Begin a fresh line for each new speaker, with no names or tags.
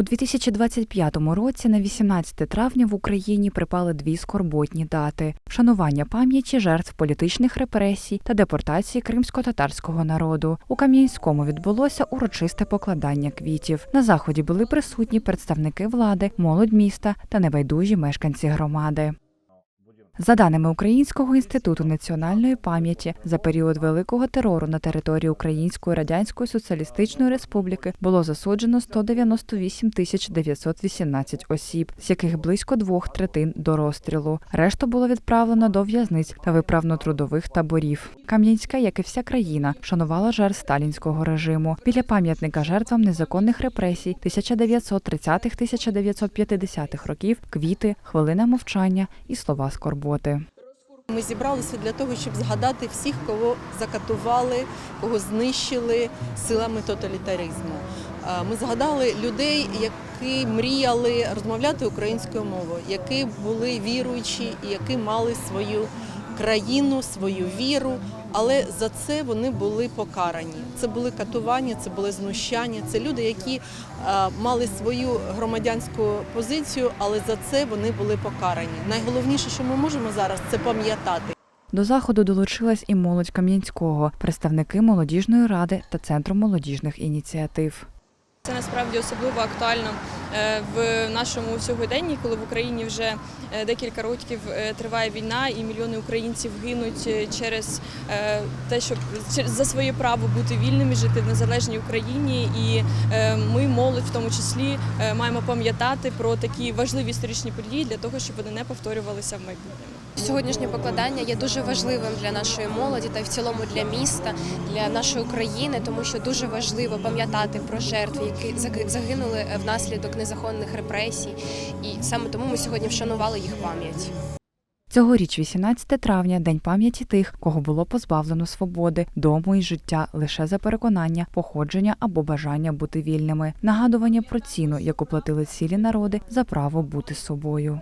У 2025 році на 18 травня в Україні припали дві скорботні дати: вшанування пам'яті жертв політичних репресій та депортації кримсько-татарського народу. У Кам'янському відбулося урочисте покладання квітів. На заході були присутні представники влади, молодь міста та небайдужі мешканці громади. За даними Українського інституту національної пам'яті, за період великого терору на території Української Радянської Соціалістичної Республіки було засуджено 198 тисяч 918 осіб, з яких близько двох третин до розстрілу. Решту було відправлено до в'язниць та виправно-трудових таборів. Кам'янська, як і вся країна, шанувала жертв сталінського режиму. Біля пам'ятника жертвам незаконних репресій 1930-1950-х років квіти, хвилина мовчання і слова скорботи.
Ми зібралися для того, щоб згадати всіх, кого закатували, кого знищили силами тоталітаризму. Ми згадали людей, які мріяли розмовляти українською мовою, які були віруючі які мали свою країну, свою віру. Але за це вони були покарані. Це були катування, це були знущання. Це люди, які е, мали свою громадянську позицію, але за це вони були покарані. Найголовніше, що ми можемо зараз, це пам'ятати.
До заходу долучилась і молодь Кам'янського, представники молодіжної ради та центру молодіжних ініціатив.
Це насправді особливо актуально в нашому сьогоденні, коли в Україні вже е, декілька років е, триває війна, і мільйони українців гинуть е, через е, те, щоб за своє право бути вільними, жити в незалежній Україні. І е, ми, молодь, в тому числі, е, маємо пам'ятати про такі важливі історичні події для того, щоб вони не повторювалися в майбутньому.
Сьогоднішнє покладання є дуже важливим для нашої молоді та й в цілому для міста, для нашої країни, тому що дуже важливо пам'ятати про жертв, які заги- загинули внаслідок незаконних репресій. І саме тому ми сьогодні вшанували їх пам'ять.
Цьогоріч, 18 травня, день пам'яті тих, кого було позбавлено свободи, дому і життя лише за переконання, походження або бажання бути вільними, нагадування про ціну, яку платили цілі народи за право бути собою.